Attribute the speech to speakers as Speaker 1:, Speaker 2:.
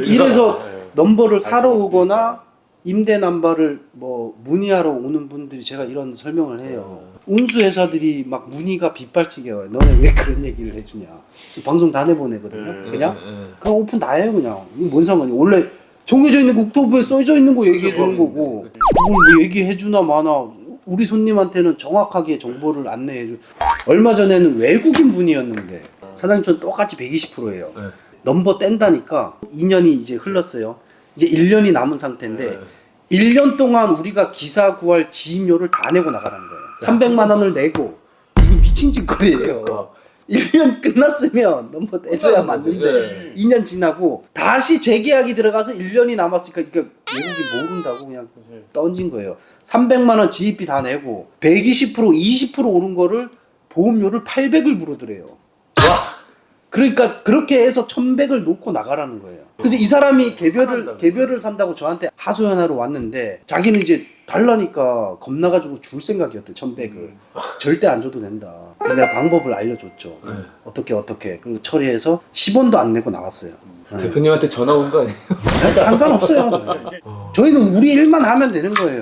Speaker 1: 이래서
Speaker 2: 네.
Speaker 1: 넘버를
Speaker 2: 알수
Speaker 1: 사러. 오거나 임대 남바를 뭐 문의하러 오는 분들이 제가 이런 설명을 해요. 운수 회사들이 막 문의가 빗발치게 와요. 너네 왜 그런 얘기를 해주냐. 지금 방송 다 내보내거든요.
Speaker 2: 음,
Speaker 1: 그냥
Speaker 3: 음,
Speaker 1: 그냥 오픈 다 해요 그냥. 이거 뭔 상관이야. 원래 정해져 있는 국토부에 써져 있는 거 얘기해 주는
Speaker 2: 그죠.
Speaker 1: 거고 그걸 뭐 얘기해 주나 마나 우리 손님한테는 정확하게 정보를 안내해 줘. 얼마 전에는 외국인 분이었는데 사장님 전 똑같이 120%예요.
Speaker 3: 네.
Speaker 1: 넘버 뗀다니까 2년이 이제 흘렀어요. 이제 1년이 남은 상태인데
Speaker 3: 네.
Speaker 1: 1년 동안 우리가 기사 구할 지임료를 다 내고 나가라는 거예요. 300만 원을 내고 이거 미친 짓거리예요. 1년 끝났으면 넘버 떼줘야 맞는데
Speaker 3: 네.
Speaker 1: 2년 지나고 다시 재계약이 들어가서 1년이 남았으니까 그러니까 외국이 모른다고 그냥 던진 거예요. 300만 원 지입비 다 내고 120% 20% 오른 거를 보험료를 800을 물어드래요. 그러니까 그렇게 해서 1100을 놓고 나가라는 거예요. 그래서 이 사람이 개별을. 개별을 산다고 저한테 하소연하러 왔는데 자기는 이제 달라니까 겁나가지고 줄 생각이었대 1100을 절대 안 줘도 된다. 그래서 내가 방법을 알려줬죠.
Speaker 3: 네.
Speaker 1: 어떻게 어떻게 그리고 처리해서 10원도 안 내고 나갔어요. 네.
Speaker 3: 대표님한테 전화 온 거 아니에요?
Speaker 1: 상관없어요. 저희는. 저희는 우리 일만 하면 되는 거예요.